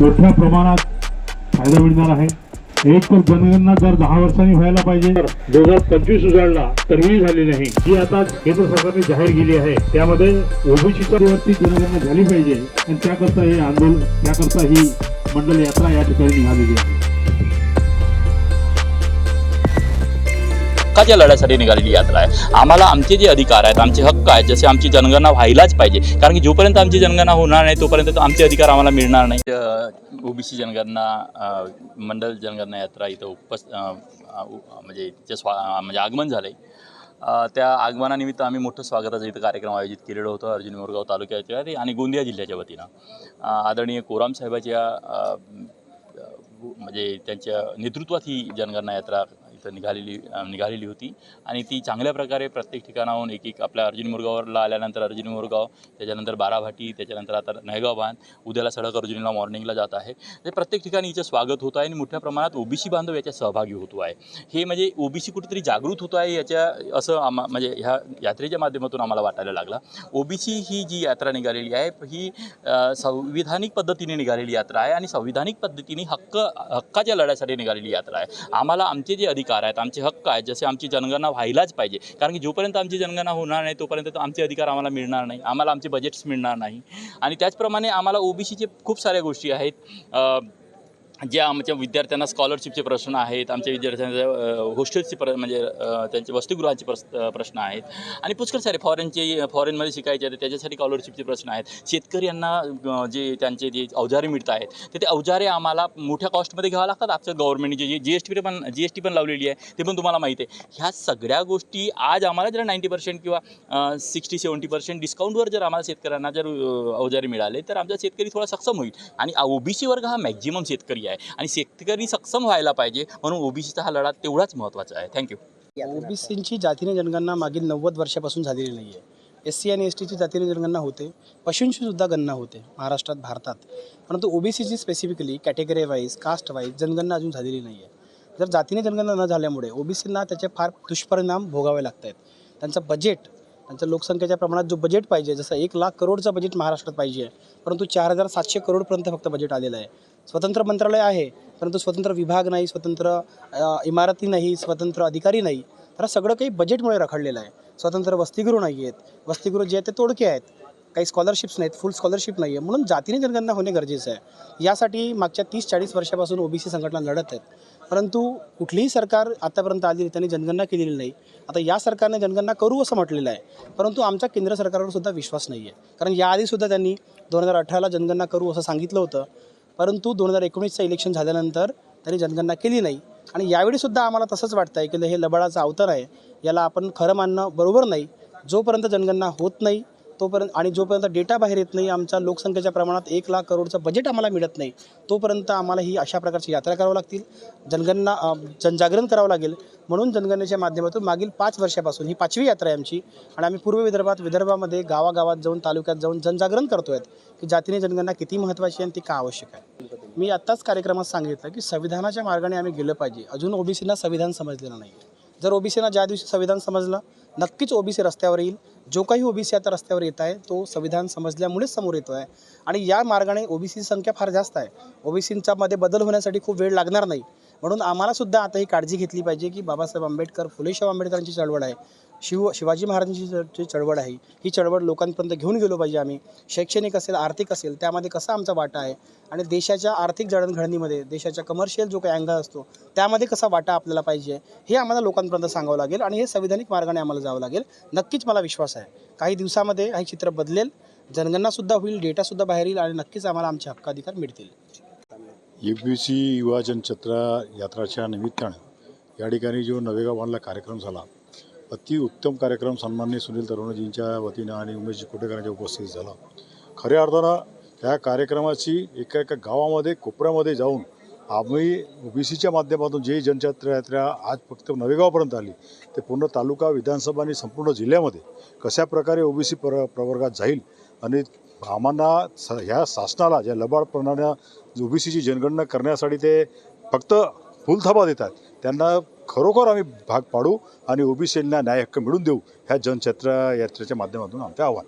मोठ्या प्रमाणात फायदा मिळणार आहे. एक तर जनगणना दर दहा वर्षांनी व्हायला पाहिजे दोन हजार पंचवीस उजाडला तरीही झाली नाही. जी आता केंद्र सरकारने जाहीर केली आहे त्यामध्ये ओबीसीच्या वरती जनगणना झाली पाहिजे. आणि त्याकरता हे आंदोलन त्याकरता ही मंडल यात्रा या ठिकाणी निघालेली आहे. हक्काच्या लढ्यासाठी निघालेली यात्रा आहे. आम्हाला आमचे जे अधिकार आहेत आमचे हक्क आहेत जसे आमची जनगणना व्हायलाच पाहिजे. कारण की जोपर्यंत आमची जनगणना होणार नाही तोपर्यंत आमचे अधिकार आम्हाला मिळणार नाही. ओबीसी जनगणना मंडल जनगणना यात्रा इथं उपस् म्हणजे तिचे स्वा म्हणजे आगमन झालं आहे त्या आगमनानिमित्त आम्ही मोठं स्वागताचं इथं कार्यक्रम आयोजित केलेलं होतं अर्जुन मोरगाव तालुक्याच्या आणि गोंदिया जिल्ह्याच्या वतीनं. आदरणीय कोराम साहेबाच्या म्हणजे त्यांच्या नेतृत्वात ही जनगणना यात्रा निघालेली निघालेली होती. आणि ती चांगल्या प्रकारे प्रत्येक ठिकाणाहून एक एक आपल्या अर्जुन मोरगावला आल्यानंतर अर्जुन मुरगाव त्याच्यानंतर बाराभाटी त्याच्यानंतर आता नयगाव बांध उद्याला सडक अर्जुनीला मॉर्निंगला जात आहे. ते प्रत्येक ठिकाणी हिचं स्वागत होतं आहे आणि मोठ्या प्रमाणात ओबीसी बांधव याच्या सहभागी होतो आहे. हे म्हणजे ओबीसी कुठेतरी जागृत होतो आहे याच्या असं आम्हा म्हणजे ह्या यात्रेच्या माध्यमातून आम्हाला वाटायला लागला. ओबीसी ही जी यात्रा निघालेली आहे ही संविधानिक पद्धतीने निघालेली यात्रा आहे आणि संविधानिक पद्धतीने हक्क हक्काच्या लढ्यासाठी निघालेली यात्रा आहे. आम्हाला आमचे जे अधिकार आहेत आमचे हक्क आहेत. जसे आमची जनगणना व्हायलाच पाहिजे. कारण की जोपर्यंत आमची जनगणना होणार नाही तोपर्यंत तो आमचे अधिकार आम्हाला मिळणार नाही. आम्हाला आमचे बजेट्स मिळणार नाही. आणि त्याचप्रमाणे आम्हाला ओबीसीचे खूप साऱ्या गोष्टी आहेत. जे ज्या आमच्या विद्यार्थ्यांना स्कॉलरशिपचे प्रश्न आहेत आमच्या विद्यार्थ्यांच्या हॉस्टेलचे प्र म्हणजे त्यांचे वसतिगृहाचे प्रस प्रश्न आहेत. आणि पुष्कळ सारे फॉरेनचे फॉरेनमध्ये शिकायचे आहेत त्याच्यासाठी स्कॉलरशिपचे प्रश्न आहेत. शेतकरी यांना जे त्यांचे जे अवजारे मिळत आहेत तर ते अवजारे आम्हाला मोठ्या कॉस्टमध्ये घ्यावं लागतात. आजचं गव्हर्नमेंटने जे जी एस टी पण जी एस टी पण लावलेली आहे ते पण तुम्हाला माहिती आहे. ह्या सगळ्या गोष्टी आज आम्हाला जर नाईंटी पर्सेंट किंवा सिक्स्टी सेवन्टी पर्सेंट डिस्काउंटवर जर आम्हाला शेतकऱ्यांना जर अवजारे मिळाले तर आमचा शेतकरी थोडा सक्षम होईल. आणि ओबीसी वर्ग हा मॅक्झिमम शेतकरी आहे. आणि शेतकरी सक्षम व्हायला पाहिजे म्हणून ओबीसीचा हा लढा तेवढाच महत्त्वाचा आहे. थँक्यू ओबीसींची जातीने जनगणना मागील नव्वद वर्षापासून झालेली नाही आहे एस सी आणि एस टीची जातीने जनगणना होते. पशूंची सुद्धा गणना होते महाराष्ट्रात भारतात. परंतु ओबीसीची specifically category wise caste wise जनगणना अजून झालेली नाही आहे जर जातीने जनगणना न झाल्यामुळे ओबीसींना त्याचे फार दुष्परिणाम भोगावे लागत आहेत त्यांचं बजेट त्यांच्या लोकसंख्येच्या प्रमाणात जो बजेट पाहिजे जसं एक लाख करोडचं बजेट महाराष्ट्रात पाहिजे परंतु चार हजार सातशे करोडपर्यंत फक्त बजेट आलेलं आहे. स्वतंत्र मंत्रालय आहे परंतु स्वतंत्र विभाग नाही स्वतंत्र इमारती नाही स्वतंत्र अधिकारी नाही. तर सगळं काही बजेटमुळे रखडलेलं आहे. स्वतंत्र वसतिगृह नाही आहेत वसतिगृह जे आहेत ते तोडके आहेत. काही स्कॉलरशिप्स नाहीत फुल स्कॉलरशिप नाही आहे म्हणून जातीने जनगणना होणे गरजेचं आहे. यासाठी मागच्या तीस चाळीस वर्षापासून ओबीसी संघटना लढत आहेत. परंतु कुठलीही सरकार आतापर्यंत आली त्यांनी जनगणना केलेली नाही. आता या सरकारने जनगणना करू असं म्हटलेलं आहे. परंतु आमचा केंद्र सरकारवर सुद्धा विश्वास नाही आहे कारण याआधीसुद्धा त्यांनी दोन हजार अठराला जनगणना करू असं सांगितलं होतं. परंतु दोन हजार एकोणीसचं इलेक्शन झाल्यानंतर त्यांनी जनगणना केली नाही. आणि यावेळीसुद्धा आम्हाला तसंच वाटतं आहे की हे लबाडाचं अवतार आहे याला आपण खरं मानणं बरोबर नाही. जोपर्यंत जनगणना होत नाही तोपर्यंत आणि जोपर्यंत डेटा बाहेर येत नाही आमच्या लोकसंख्येच्या प्रमाणात एक लाख करोडचं बजेट आम्हाला मिळत नाही तोपर्यंत आम्हाला ही अशा प्रकारची यात्रा करावं लागतील. जनगणना जनजागरण करावं लागेल. म्हणून जनगणनेच्या माध्यमातून मागील पाच वर्षापासून ही पाचवी यात्रा आहे आमची. आणि आम्ही पूर्व विदर्भात विदर्भामध्ये गावागावात जाऊन तालुक्यात जाऊन जनजागरण करतो आहेत की जातीने जनगणना किती महत्त्वाची आहे आणि ती का आवश्यक आहे. मी आत्ताच कार्यक्रमात सांगितलं की संविधानाच्या मार्गाने आम्ही गेलं पाहिजे. अजून ओबीसीना संविधान समजलेलं नाही. जर ओबीसीना ज्या दिवशी संविधान समजलं नक्कीच ओबीसी रस्त्यावर येईल. जो काही ओबीसी आता रस्त्यावर येत आहे तो संविधान समजल्यामुळेच समोर येतो आहे आणि या मार्गाने ओबीसीची संख्या फार जास्त आहे. ओबीसींच्या मध्ये बदल होण्यासाठी खूप वेळ लागणार नाही. म्हणून आम्हालासुद्धा आता ही काळजी घेतली पाहिजे की बाबासाहेब आंबेडकर फुलेशाह आंबेडकरांची चळवळ आहे. शिव शिवाजी महाराजांची जी चळवळ आहे ही चळवळ लोकांपर्यंत घेऊन गेलो पाहिजे आम्ही. शैक्षणिक असेल आर्थिक असेल त्यामध्ये कसा आमचा वाटा आहे? आणि देशाच्या आर्थिक जडणघडणीमध्ये देशाच्या कमर्शियल जो काही अँगल असतो त्यामध्ये कसा वाटा आपल्याला पाहिजे हे आम्हाला लोकांपर्यंत सांगावं लागेल आणि हे संविधानिक मार्गाने आम्हाला जावं लागेल. नक्कीच मला विश्वास आहे. काही दिवसामध्ये हे चित्र बदलेल जनगणनासुद्धा होईल डेटासुद्धा बाहेर येईल आणि नक्कीच आम्हाला आमचे हक्काधिकार मिळतील. यू पी सी युवाजन चत्रा यात्राच्या निमित्तानं या ठिकाणी जो नवेगाव बांधला कार्यक्रम झाला अति उत्तम कार्यक्रम सन्माननीय सुनील तरुणजींच्या वतीनं आणि उमेश कोटेकरांच्या उपस्थितीत झाला. खऱ्या अर्थानं त्या कार्यक्रमाची एका एका गावामध्ये कोपऱ्यामध्ये जाऊन आम्ही ओ बी सीच्या माध्यमातून जे जनचत्र यात्रा आज फक्त नवेगावपर्यंत आली ते पूर्ण तालुका विधानसभा आणि संपूर्ण जिल्ह्यामध्ये कशा प्रकारे ओ बी सी प्र प्रवर्गात जाईल आणि आम्हाला स ह्या शासनाला ज्या लबाडपणानं ओ बी सीची जनगणना करण्यासाठी ते फक्त फुलथाबा देतात त्यांना खरोखर आम्ही भाग पाडू आणि ओ बी सीना न्याय हक्क मिळवून देऊ ह्या जनचत्र यात्रेच्या माध्यमातून आमचे आव्हान.